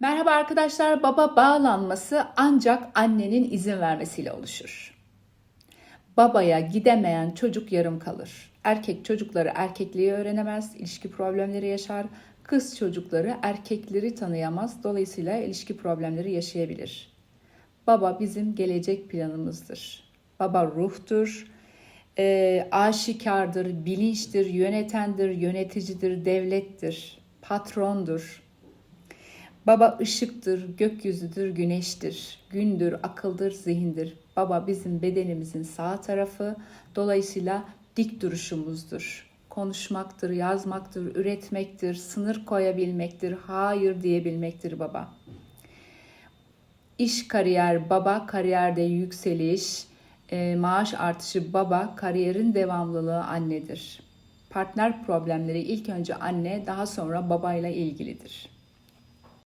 Merhaba arkadaşlar, baba bağlanması ancak annenin izin vermesiyle oluşur. Babaya gidemeyen çocuk yarım kalır. Erkek çocukları erkekliği öğrenemez, ilişki problemleri yaşar. Kız çocukları erkekleri tanıyamaz, dolayısıyla ilişki problemleri yaşayabilir. Baba bizim gelecek planımızdır. Baba ruhtur, e, aşikardır, bilinçtir, yönetendir, yöneticidir, devlettir, patrondur. Baba ışıktır, gökyüzüdür, güneştir, gündür, akıldır, zihindir. Baba bizim bedenimizin sağ tarafı, dolayısıyla dik duruşumuzdur. Konuşmaktır, yazmaktır, üretmektir, sınır koyabilmektir, hayır diyebilmektir baba. İş kariyer baba, kariyerde yükseliş, e, maaş artışı baba, kariyerin devamlılığı annedir. Partner problemleri ilk önce anne, daha sonra babayla ilgilidir.